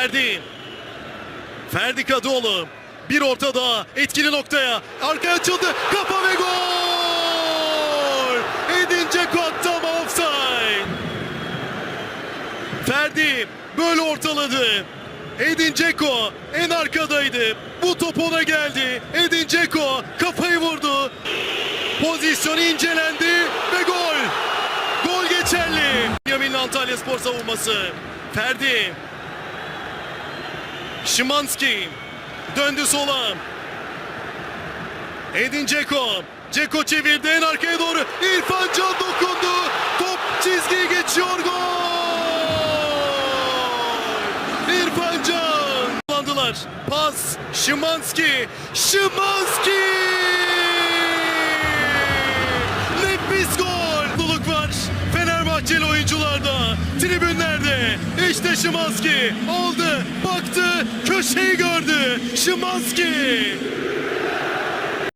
Ferdi. Ferdi Kadıoğlu. Bir orta daha etkili noktaya. Arkaya açıldı. Kafa ve gol! Edin Dzeko attı offside. Ferdi böyle ortaladı. Edin Dzeko en arkadaydı. Bu top ona geldi. Edin Dzeko kafayı vurdu. Pozisyonu incelendi ve gol. Gol geçerli. Yamin'in Antalya Spor savunması. Ferdi. Şimanski. Döndü sola. Edin Dzeko. Dzeko çevirdi en arkaya doğru. İrfan Can dokundu. Top çizgiyi geçiyor. Gol. İrfan Can. Kullandılar. Pas. Şimanski. Şimanski. Nefis gol. Mutluluk var. Fenerbahçeli oyuncularda. Tribünlerde. İşte Şimanski. Aldı. Baktı. Köşeyi gördü. Şimanski.